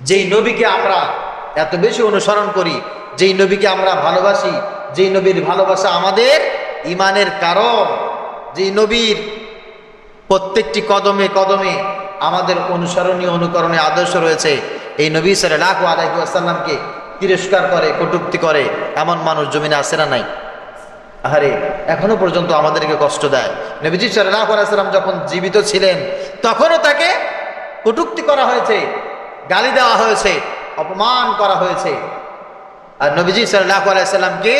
যেই নবীকে আমরা এত বেশি অনুসরণ করি, যেই নবীকে আমরা ভালোবাসি, যেই নবীর ভালোবাসা আমাদের ইমানের কারণ, যেই নবীর প্রত্যেকটি কদমে কদমে আমাদের অনুসরণীয় অনুকরণে আদর্শ রয়েছে, এই নবী সাল্লাহ আলাইসাল্লামকে তিরস্কার করে, কটুক্তি করে, এমন মানুষ জমিনে আসে না নাই। আরে এখনও পর্যন্ত আমাদেরকে কষ্ট দেয়। নবীজি সাল্লাহ আলাইসাল্লাম যখন জীবিত ছিলেন, তখনও তাকে কটুক্তি করা হয়েছে। গালি দেওয়া হয়েছে, অপমান করা হয়েছে। আর নবীজি সাল্লাহ আলাইসাল্লামকে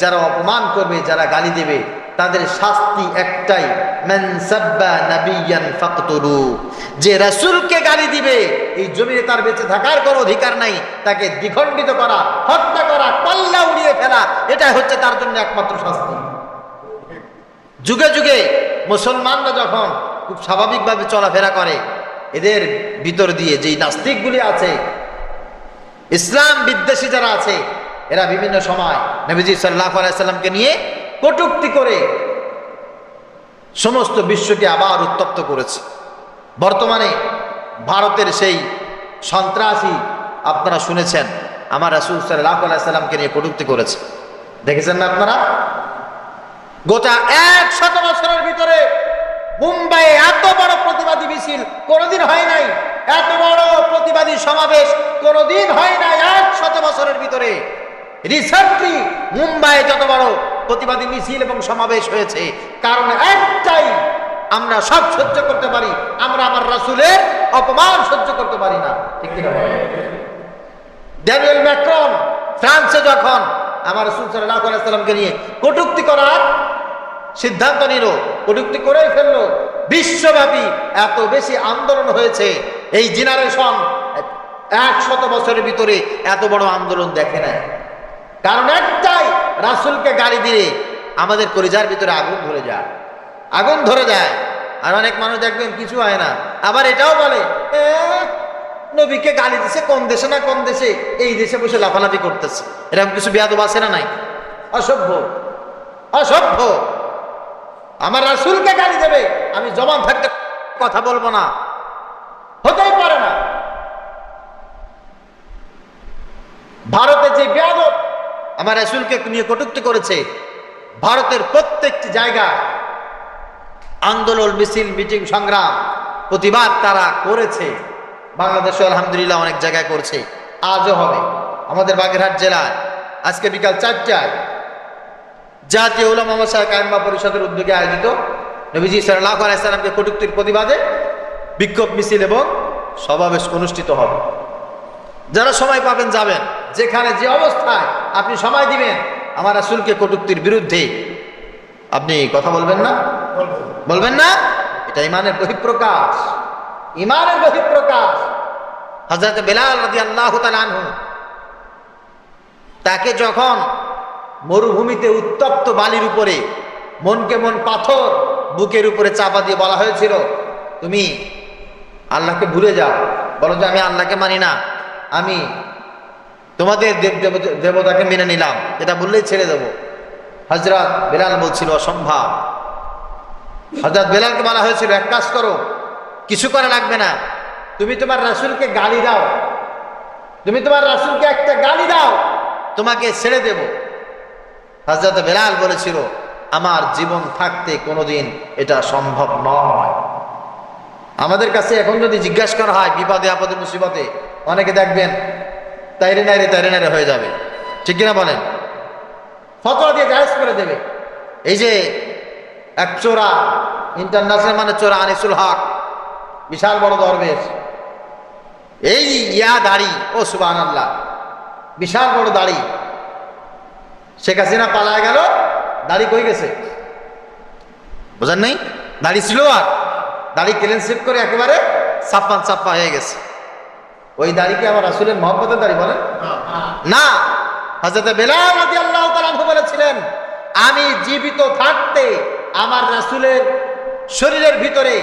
যারা অপমান করবে, যারা গালি দেবে, তাদের শাস্তি একটাই যে রাসূলকে গালি দিবে, এই জমিনে তার বেঁচে থাকার কোনো অধিকার নাই, তাকে দ্বিখণ্ডিত করা, হত্যা করা, পাল্লা উড়িয়ে ফেলা, এটাই হচ্ছে তার জন্য একমাত্র শাস্তি। যুগে যুগে মুসলমানরা যখন খুব স্বাভাবিকভাবে চলাফেরা করে এদের ভিতর দিয়ে যেই নাস্তিকগুলি আছে, ইসলাম বিদ্বেষী যারা আছে, এরা বিভিন্ন সময় নবীজি সাল্লাহ আলাইসাল্লামকে নিয়ে কটুক্তি করে সমস্ত বিশ্বকে আবার উত্তপ্ত করেছে। বর্তমানে ভারতের সেই সন্ত্রাসী, আপনারা শুনেছেন, আমার রাসুল সাল্লাহ আলাইসাল্লামকে নিয়ে কটুক্তি করেছে। দেখেছেন না আপনারা? গোটা এক শত বছরের ভিতরে মুম্বাইয়ে এত বড় প্রতিবাদী মিছিল কোনোদিন হয় নাই। এত বড় প্রতিবাদী সমাবেশ কোনোদিন হয় নাই এক শত বছরের ভিতরে। রিসেন্টলি মুম্বাইয়ে যত বড় প্রতিবাদী মিছিল এবং সমাবেশ হয়েছে, কারণ একটাই আমরা সব সহ্য করতে পারি, আমরা আমার রাসুলের অপমান সহ্য করতে পারি না। ঠিক বলেন? ড্যানিয়েল ম্যাক্রন, ফ্রান্সে যখন আমার রসুল সাল্লাহ আলাইসাল্লামকে নিয়ে কটুক্তি করার সিদ্ধান্ত নিল কটুক্তি করেই ফেলল। বিশ্বব্যাপী এত বেশি আন্দোলন হয়েছে। এই জেনারেশন এক শত বছরের ভিতরে এত বড় আন্দোলন দেখে নাই। কারণ একটাই রাসুলকে গাড়ি দিলে আমাদের কলিজার ভিতরে আগুন ধরে যায়। আগুন ধরে যায়। আর অনেক মানুষ দেখবেন কিছু হয় না। আবার এটাও বলে "এ, নবীকে গালি দিছে কোন দেশে না কোন দেশে? এই দেশে বসে লাফালাফি করতেছে। এরকম কিছু বেয়াদব আছে না নাই? অসভ্য। অসভ্য। আমার রাসুলকে গালি দেবে, আমি জবান থাকতে কথা বলব না। হতেই পারে না। ভারতে যে বেয়াদব আমার রাসুলকে নিয়ে কটুক্তি করেছে, ভারতের প্রত্যেকটি জায়গা আন্দোলন, মিছিল, মিটিং, সংগ্রাম প্রতিবাদ তারা করেছে। বাংলাদেশে আলহামদুলিল্লাহ অনেক জায়গায় করছে। আজও হবে। আমাদের বাগেরহাট জেলায় আজকে বিকাল চারটায় জাতীয় উলামা মশাই কায়মা পরিষদের উদ্যোগে আয়োজিত নবীজি সাল্লাহ আলাইসাল্লামকে কটুক্তির প্রতিবাদে বিক্ষোভ মিছিল এবং সমাবেশ অনুষ্ঠিত হবে। যারা সময় পাবেন যাবেন। যেখানে যে অবস্থায় আপনি সময় দিবেন, আমার রাসুলকে কটুক্তির বিরুদ্ধে। আপনি কথা বলবেন না? বলবেন না? এটা ইমানের বহিঃপ্রকাশ। ইমানের বহিঃপ্রকাশ। হজরত বেলাল রাজি আল্লাহ তাকে যখন মরুভূমিতে উত্তপ্ত বালির উপরে, মনকে মন পাথর, বুকের উপরে চাপা দিয়ে বলা হয়েছিল, তুমি আল্লাহকে ভুলে যাও। বলো যে আমি আল্লাহকে মানি না। আমি তোমাদের দেব দেবতাকে মেনে নিলাম। এটা বললেই ছেড়ে দেব। হজরত বেলাল বলছিল, অসম্ভব। হজরত বেলালকে বলা হয়েছিল, এক কাজ করো, কিছু করা লাগবে না। তুমি তোমার রাসুলকে গালি দাও। তুমি তোমার রাসুলকে একটা গালি দাও। তোমাকে ছেড়ে দেব। হজরত বেলাল বলেছিল, আমার জীবন থাকতে কোনোদিন এটা সম্ভব নয়। আমাদের কাছে এখন যদি জিজ্ঞাসা করা হয়, বিপদে, আপদে, মুসিবতে, অনেকে দেখবেন, তাইরে নাইরে তাইরে নাইরে হয়ে যাবে। ঠিক কিনা বলেন? ফতোয়া দিয়ে জাহেজ করে দেবে। এই যে এক চোরা ইন্টারন্যাশনাল মানে চোরা আনিসুল হক, বিশাল বড় দরবেশ। এই ইয়া দাড়ি, ও সুবাহ আল্লাহ বিশাল বড় দাড়ি। শেখ হাসিনা পালায় গেল, দাড়ি কই গেছে? বোঝার নেই? দাড়ি ছিল আর। দাড়ি ক্লিন সেভ করে একেবারে ছাপ্পান ছাপ্পা হয়ে গেছে। ওই দাড়িকে আমার রাসুলের মহব্বতের দাড়ি বলেন? না। হাজরত বেলাল আল্লাহ তাআলা বলেছিলেন, আমি জীবিত থাকতে আমার রাসুলের শরীরের ভিতরে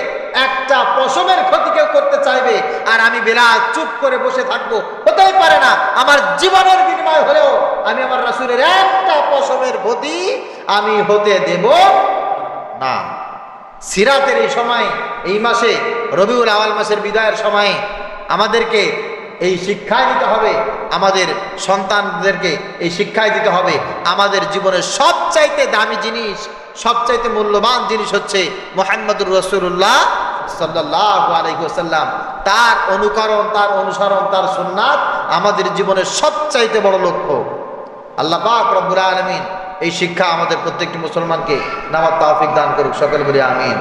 একটা পশমের ক্ষতি কেউ করতে চাইবে, আর আমি বেলাল চুপ করে বসে থাকব। হতেই পারে না, আমার জীবনের বিনিময় হলেও আমি আমার রাসুলের একটা পশমের ক্ষতি আমি হতে দেব না। সিরাতের এই সময়, এই মাসে, রবিউল আওয়াল মাসের বিদায়ের সময়ে আমাদেরকে এই শিক্ষায় দিতে হবে, আমাদের সন্তানদেরকে এই শিক্ষায় দিতে হবে। আমাদের জীবনের সবচাইতে দামি জিনিস, সবচাইতে মূল্যবান জিনিস হচ্ছে মোহাম্মদুর রসুল্লাহ সাল্লাহ তার অনুকরণ, তার অনুসরণ, তার সুন্নাত আমাদের জীবনের সবচাইতে বড় লক্ষ্য। আল্লাহ পাক আলমিন এই শিক্ষা আমাদের প্রত্যেকটি মুসলমানকে নামাজ তাফিক দান করুক, সকল বলি আমিন।